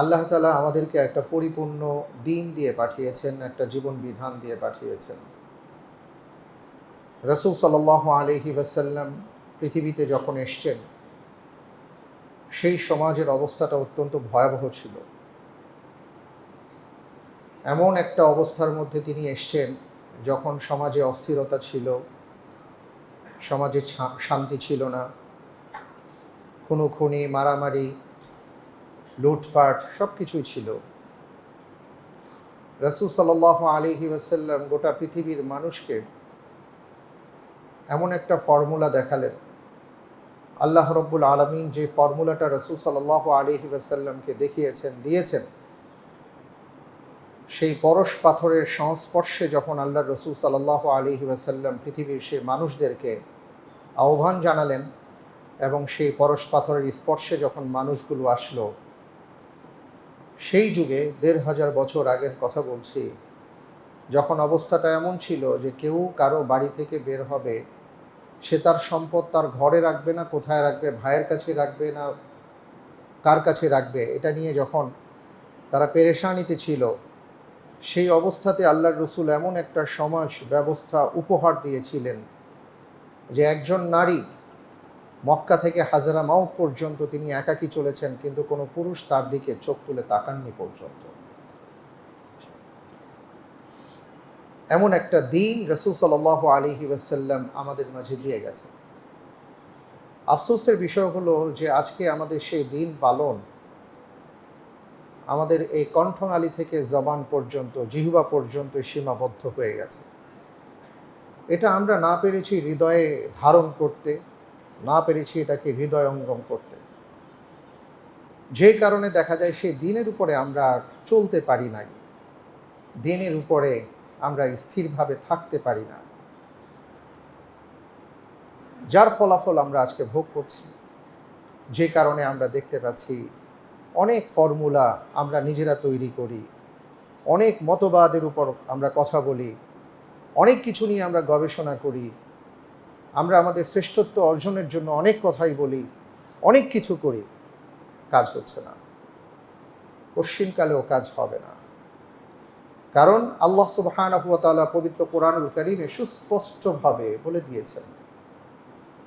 আল্লাহ তালা আমাদেরকে একটা পরিপূর্ণ দিন দিয়ে পাঠিয়েছেন, একটা জীবন বিধান দিয়ে পাঠিয়েছেন। রসুল সাল আলহি ওয়াসাল্লাম পৃথিবীতে যখন এসছেন, সেই সমাজের অবস্থাটা অত্যন্ত ভয়াবহ ছিল। এমন একটা অবস্থার মধ্যে তিনি এসছেন, যখন সমাজে অস্থিরতা ছিল, সমাজে শান্তি ছিল না, খুনোখুনি, মারামারি লুটপাট সব কিছুই ছিল। রসুল সাল আলিহি ওয়াসাল্লাম গোটা পৃথিবীর মানুষকে এমন একটা ফর্মুলা দেখালেন। আল্লাহ রব্বুল আলমিন যে ফর্মুলাটা রসুল সাল আলিহি ওয়াসাল্লামকে দেখিয়েছেন, দিয়েছেন, সেই পরশ পাথরের সংস্পর্শে যখন আল্লাহ রসুল সাল্লাহ আলিহি ওয়াসাল্লাম পৃথিবীর সেই মানুষদেরকে আহ্বান জানালেন এবং সেই পরশ পাথরের স্পর্শে যখন মানুষগুলো আসলো সেই যুগে দেড় হাজার বছর আগের কথা বলছি। যখন অবস্থাটা এমন ছিল যে কেউ কারও বাড়ি থেকে বের হবে, সে তার সম্পদ তার ঘরে রাখবে না, কোথায় রাখবে, ভাইয়ের কাছে রাখবে না, কার কাছে রাখবে, এটা নিয়ে যখন তারা পেরেশানিতে ছিল, সেই অবস্থাতে আল্লাহর রসুল এমন একটা সমাজ ব্যবস্থা, উপহার দিয়েছিলেন যে একজন নারী মক্কা থেকে হাজারা মাউ পর্যন্ত তিনি একাকী চলেছেন, কিন্তু কোনো পুরুষ তার দিকে চোখ তুলে তাকাননি পর্যন্ত। এমন একটা দিন রসুল সাল আলিহি ওয়াসাল্লাম আমাদের মাঝে দিয়ে গেছে আফসোসের বিষয় হলো যে আজকে আমাদের সেই দিন পালন, আমাদের এই কণ্ঠনালী থেকে জবান পর্যন্ত, জিহুবা পর্যন্ত সীমাবদ্ধ হয়ে গেছে। এটা আমরা না পেরেছি হৃদয়ে ধারণ করতে না পেরেছি এটাকে হৃদয়ঙ্গম করতে। যে কারণে দেখা যায় সেই দিনের উপরে আমরা চলতে পারি নাই। দিনের উপরে আমরা স্থিরভাবে থাকতে পারি না। যার ফলাফল আমরা আজকে ভোগ করছি, যে কারণে আমরা দেখতে পাচ্ছি অনেক ফর্মুলা আমরা নিজেরা তৈরি করি, অনেক মতবাদের উপর আমরা কথা বলি, অনেক কিছু নিয়ে আমরা গবেষণা করি আমরা আমাদের শ্রেষ্ঠত্ব অর্জনের জন্য অনেক কথাই বলি অনেক কিছু করি কাজ হচ্ছে না কশ্চিনকালেও কাজ হবে না কারণ আল্লাহ সুবহানাহু ওয়া তাআলা পবিত্র কোরআনুল কারীমে সুস্পষ্টভাবে বলে দিয়েছেন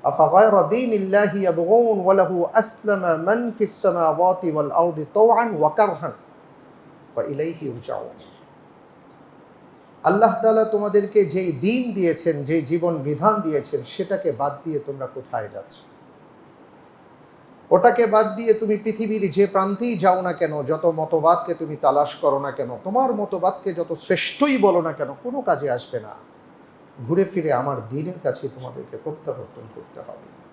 أفغير دين الله يبغون وله أسلم من في السماوات والأرض طوعا وكرها وإليه يرجعون আল্লাহ তাআলা তোমাদেরকে যেই দিন দিয়েছেন যে জীবন বিধান দিয়েছেন, সেটাকে বাদ দিয়ে তোমরা কোথায় যাচ্ছ? ওটাকে বাদ দিয়ে তুমি পৃথিবীর যে প্রান্তেই যাও না কেন, যত মতবাদকে তুমি তালাশ করো না কেন, তোমার মতবাদকে যত শ্রেষ্ঠই বলো না কেন, কোনো কাজে আসবে না। ঘুরে ফিরে আমার দিনের কাছে তোমাদেরকে প্রত্যাবর্তন করতে হবে।